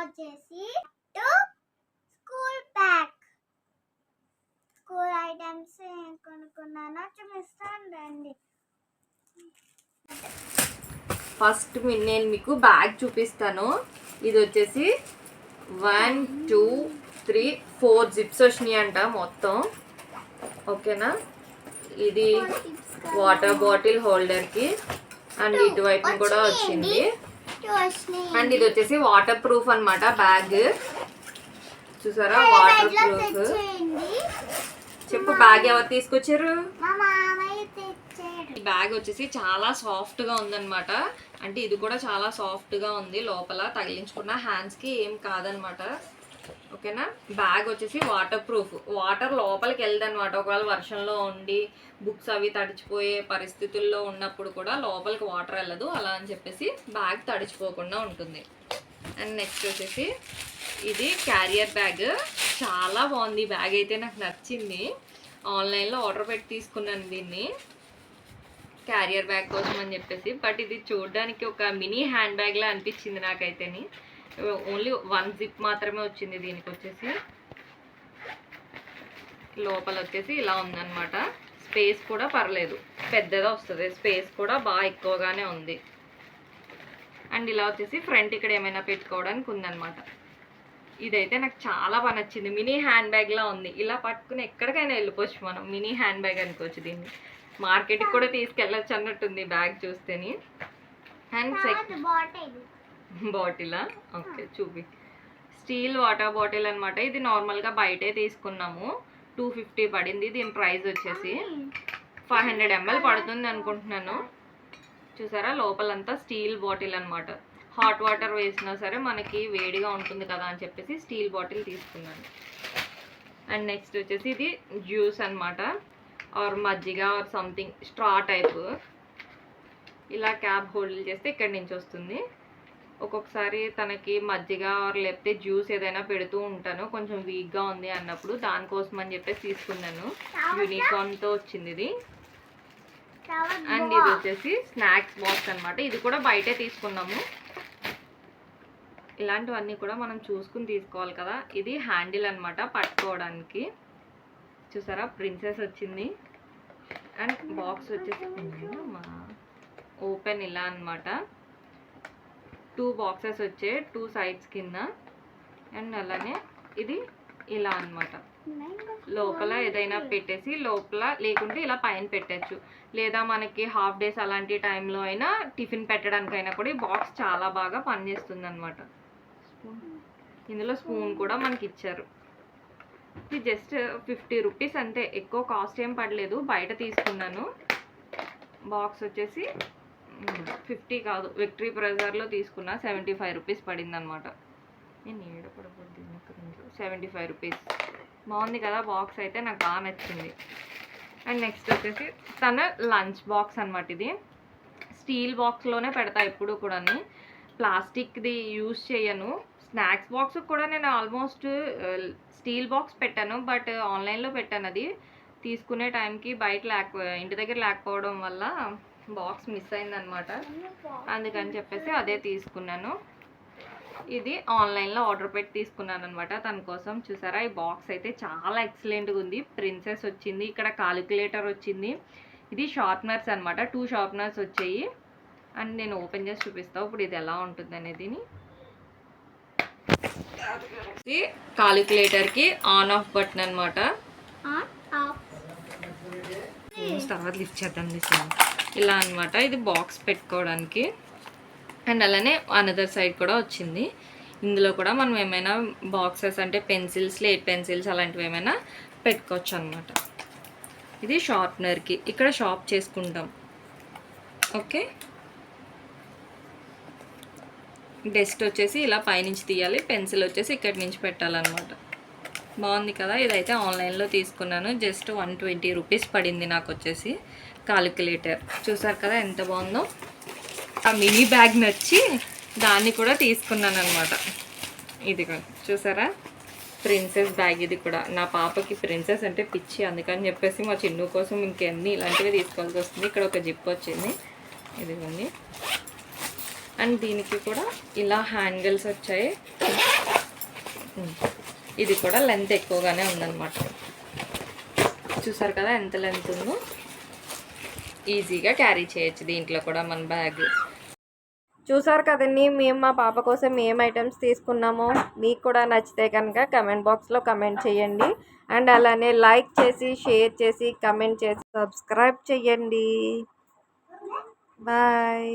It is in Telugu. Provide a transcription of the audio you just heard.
వచ్చేసి స్కూల్ బ్యాగ్ స్కూల్ ఐటమ్స్ ఏం కొనుక్కున్నానో చూపిస్తాను రండి. ఫస్ట్ నేను మీకు బ్యాగ్ చూపిస్తాను. ఇది వచ్చేసి one two three four zips వచ్చినాయి అంట మొత్తం. ఓకేనా ఇది వాటర్ బాటిల్ హోల్డర్కి అండ్ ఇటువైపు కూడా వచ్చింది. అండ్ ఇది వచ్చేసి వాటర్ ప్రూఫ్ అన్నమాట బ్యాగ్ చూసారా వాటర్ ప్రూఫ్ చెప్పు బ్యాగ్ ఎవరు తీసుకొచ్చారు? ఈ బ్యాగ్ వచ్చేసి చాలా సాఫ్ట్గా ఉందన్నమాట. అంటే ఇది కూడా చాలా సాఫ్ట్గా ఉంది. లోపల తగిలించుకున్న హ్యాండ్స్కి ఏం కాదనమాట ఓకేనా? బ్యాగ్ వచ్చేసి వాటర్ ప్రూఫ్ వాటర్ లోపలికి వెళ్ళదన్నమాట ఒకవేళ వర్షంలో ఉండి బుక్స్ అవి తడిచిపోయే పరిస్థితుల్లో ఉన్నప్పుడు కూడా లోపలికి వాటర్ వెళ్ళదు. అలా అని చెప్పేసి బ్యాగ్ తడిచిపోకుండా ఉంటుంది. అండ్ నెక్స్ట్ వచ్చేసి ఇది క్యారియర్ బ్యాగ్ చాలా బాగుంది. బ్యాగ్ అయితే నాకు నచ్చింది. ఆన్లైన్లో ఆర్డర్ పెట్టి తీసుకున్నాను దీన్ని. క్యారియర్ బ్యాగ్ కోసం అని చెప్పేసి. బట్ ఇది చూడడానికి ఒక మినీ హ్యాండ్ బ్యాగ్లా అనిపించింది నాకైతేని. ఓన్లీ వన్ జిప్ మాత్రమే వచ్చింది దీనికి వచ్చేసి. లోపల వచ్చేసి ఇలా ఉందన్నమాట. స్పేస్ కూడా పర్లేదు. పెద్దగా వస్తుంది. స్పేస్ కూడా బాగా ఎక్కువగానే ఉంది. అండ్ ఇలా వచ్చేసి ఫ్రంట్ ఇక్కడ ఏమైనా పెట్టుకోవడానికి ఉందన్నమాట. ఇదైతే నాకు చాలా బాగా నచ్చింది. మినీ హ్యాండ్ బ్యాగ్ లా ఉంది. ఇలా పట్టుకుని ఎక్కడికైనా వెళ్ళిపోవచ్చు మనం. మినీ హ్యాండ్ బ్యాగ్ అనుకోవచ్చు దీన్ని. మార్కెట్కి కూడా తీసుకెళ్ళచ్చు అన్నట్టుంది బ్యాగ్ చూస్తేని. అండ్ సెక్ బాటిలా? ఓకే చూపి. స్టీల్ వాటర్ బాటిల్ అనమాట ఇది నార్మల్గా బయటే తీసుకున్నాము. టూ ఫిఫ్టీ పడింది. దీని ప్రైస్ వచ్చేసి ఫైవ్ హండ్రెడ్ ఎంఎల్ పడుతుంది అనుకుంటున్నాను. చూసారా? లోపలంతా స్టీల్ బాటిల్ అనమాట హాట్ వాటర్ వేసినా సరే మనకి వేడిగా ఉంటుంది కదా అని చెప్పేసి స్టీల్ బాటిల్ తీసుకున్నాను. అండ్ నెక్స్ట్ వచ్చేసి ఇది జ్యూస్ అనమాట ఆర్ మజ్జిగ ఆర్ సంథింగ్ స్ట్రా టైప్. ఇలా క్యాబ్ హోల్డ్ చేస్తే ఇక్కడి నుంచి వస్తుంది. ఒక్కొక్కసారి తనకి మజ్జిగ ఆర్ లేకపోతే జ్యూస్ ఏదైనా పెడుతూ ఉంటాను. కొంచెం వీక్గా ఉంది అన్నప్పుడు దానికోసం అని చెప్పేసి తీసుకున్నాను. యూనికార్న్తో వచ్చింది ఇది అండ్ ఇది వచ్చేసి స్నాక్స్ బాక్స్ అన్నమాట. ఇది కూడా బయటే తీసుకున్నాము. ఇలాంటివన్నీ కూడా మనం చూసుకుని తీసుకోవాలి కదా. ఇది హ్యాండిల్ అన్నమాట పట్టుకోవడానికి. చూసారా? ప్రిన్సెస్ వచ్చింది. అండ్ బాక్స్ వచ్చేసి ఓపెన్ ఇలా అన్నమాట. టూ బాక్సెస్ వచ్చాయి టూ సైడ్స్ కింద అండ్ అలానే ఇది ఇలా అన్నమాట. లోపల ఏదైనా పెట్టేసి లోపల లేకుంటే ఇలా పైన పెట్టచ్చు. లేదా మనకి హాఫ్ డేస్ అలాంటి టైంలో అయినా టిఫిన్ పెట్టడానికైనా కూడా ఈ బాక్స్ చాలా బాగా పనిచేస్తుంది అనమాట ఇందులో స్పూన్ కూడా మనకి ఇచ్చారు ఇది జస్ట్ ఫిఫ్టీ రూపీస్ అంతే. ఎక్కువ కాస్ట్ ఏం పడలేదు. బయట తీసుకున్నాను. బాక్స్ వచ్చేసి ఫిఫ్టీ కాదు. విక్టరీ ప్రెజర్లో తీసుకున్నా సెవెంటీ ఫైవ్ రూపీస్ పడింది అనమాట నేను ఏడ పడబోద్ది సెవెంటీ ఫైవ్ రూపీస్ బాగుంది కదా బాక్స్ అయితే నాకు బాగా నచ్చింది. అండ్ నెక్స్ట్ వచ్చేసి తన లంచ్ బాక్స్ అనమాట ఇది. స్టీల్ బాక్స్లోనే పెడతా ఎప్పుడు కూడా ప్లాస్టిక్ది యూజ్ చేయను. స్నాక్స్ బాక్స్ కూడా నేను ఆల్మోస్ట్ స్టీల్ బాక్స్ పెట్టాను. బట్ ఆన్లైన్లో పెట్టాను అది. తీసుకునే టైంకి బయట లేక ఇంటి దగ్గర లేకపోవడం వల్ల బాక్స్ మిస్ అయిందనమాట అందుకని చెప్పేసి అదే తీసుకున్నాను. ఇది ఆన్లైన్లో ఆర్డర్ పెట్టి తీసుకున్నాను అనమాట తన కోసం చూసారా ఈ బాక్స్ అయితే చాలా ఎక్సలెంట్గా ఉంది. ప్రిన్సెస్ వచ్చింది ఇక్కడ కాలిక్యులేటర్ వచ్చింది. ఇది షార్ప్నర్స్ అనమాట టూ షార్ప్నర్స్ వచ్చాయి. అండ్ నేను ఓపెన్ చేసి చూపిస్తాను ఇప్పుడు ఇది ఎలా ఉంటుంది అనేదిని ఇది కాలిక్యులేటర్కి ఆన్ ఆఫ్ బటన్ అనమాట తర్వాత లిఫ్ట్ చేద్దాం లిఫ్ట్ ఇలా అన్నమాట. ఇది బాక్స్ పెట్టుకోవడానికి. అండ్ అలానే అనదర్ సైడ్ కూడా వచ్చింది. ఇందులో కూడా మనం ఏమైనా బాక్సెస్ అంటే పెన్సిల్స్ లేట్ పెన్సిల్స్ అలాంటివి ఏమైనా పెట్టుకోవచ్చు అనమాట ఇది షార్ప్నర్కి ఇక్కడ షార్ప్ చేసుకుంటాం. ఓకే? డెస్ట్ వచ్చేసి ఇలా పైనుంచి తీయాలి. పెన్సిల్ వచ్చేసి ఇక్కడి నుంచి పెట్టాలన్నమాట. బాగుంది కదా? ఇదైతే ఆన్లైన్లో తీసుకున్నాను. జస్ట్ వన్ ట్వంటీ రూపీస్ పడింది నాకు వచ్చేసి కాలిక్యులేటర్. చూసారు కదా ఎంత బాగుందో? ఆ మినీ బ్యాగ్ నచ్చి దాన్ని కూడా తీసుకున్నాను అనమాట ఇది చూసారా? ప్రిన్సెస్ బ్యాగ్ ఇది కూడా. నా పాపకి ప్రిన్సెస్ అంటే పిచ్చి అందుకని చెప్పేసి మా చిన్ను కోసం ఇంకెన్ని ఇలాంటివి తీసుకోవాల్సి వస్తుంది. ఇక్కడ ఒక జిప్ వచ్చింది. ఇదిగోండి. అండ్ దీనికి కూడా ఇలా హ్యాంగిల్స్ వచ్చాయి. ఇది కూడా లెంత్ ఎక్కువగానే ఉందన్నమాట. చూసారు కదా ఎంత లెంత్ ఉందో? ఈజీగా క్యారీ చేయొచ్చు దీంట్లో కూడా మన బ్యాగ్ చూసారు కదండి మేము మా పాప కోసం ఏం ఐటమ్స్ తీసుకున్నామో మీకు కూడా నచ్చితే కనుక కమెంట్ బాక్స్లో కమెంట్ చేయండి. అండ్ అలానే లైక్ చేసి షేర్ చేసి కమెంట్ చేసి సబ్స్క్రైబ్ చేయండి. బాయ్